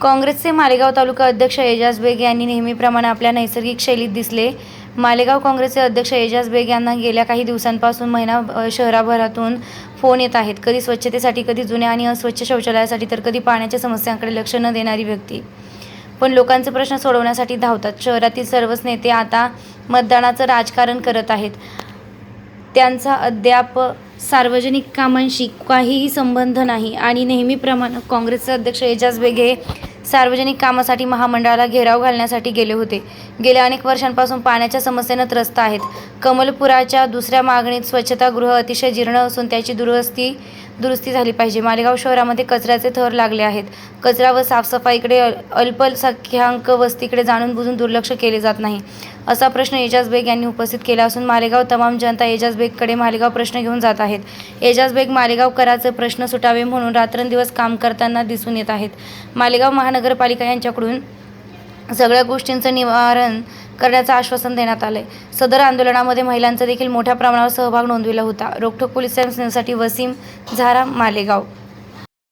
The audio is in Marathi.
काँग्रेसचे मालेगाव तालुका अध्यक्ष एजाज बेग यांनी नेहमीप्रमाणे आपल्या नैसर्गिक शैलीत दिसले. मालेगाव काँग्रेसचे अध्यक्ष एजाज बेग यांना गेल्या काही दिवसांपासून महिना शहराभरातून फोन येत आहेत. कधी स्वच्छतेसाठी कधी जुन्या आणि अस्वच्छ शौचालयासाठी तर कधी पाण्याच्या समस्यांकडे लक्ष न देणारी व्यक्ती. पण लोकांचे प्रश्न सोडवण्यासाठी धावतात. शहरातील सर्वच नेते आता मतदानाचं राजकारण करत आहेत. त्यांचा अद्याप सार्वजनिक कामांशी काहीही संबंध नाही आणि नेहमीप्रमाणे काँग्रेसचे अध्यक्ष एजाज बेग हे सार्वजनिक कामासाठी महामंडळाला घेराव घालण्यासाठी गेले होते. गेल्या अनेक वर्षांपासून पाण्याच्या समस्येनं त्रस्त आहेत. कमलपुराच्या दुसऱ्या मागणीत स्वच्छतागृह अतिशय जीर्ण असून त्याची दुरुस्ती दुरुस्ती झाली पाहिजे. मालेगाव शहरामध्ये कचऱ्याचे थर लागले आहेत. कचरा व साफसफाईकडे अल्पसंख्याक वस्तीकडे जाणून बुजून दुर्लक्ष केले जात नाही. असा प्रश्न एजाज बेग यांनी उपस्थित केला असून मालेगाव तमाम जनता एजाज बेगकडे मालेगाव प्रश्न घेऊन जात आहेत. एजाज बेग मालेगावकराचे प्रश्न सुटावे म्हणून रात्रंदिवस काम करताना दिसून येत आहेत. मालेगाव महानगरपालिका यांच्याकडून सगळ्या गोष्टींचं निवारण करण्याचं आश्वासन देण्यात आलंय. सदर आंदोलनामध्ये महिलांचा देखील मोठ्या प्रमाणावर सहभाग नोंदविला होता. रोखोक पोलीस स्टेशनसाठी वसीम झारा मालेगाव.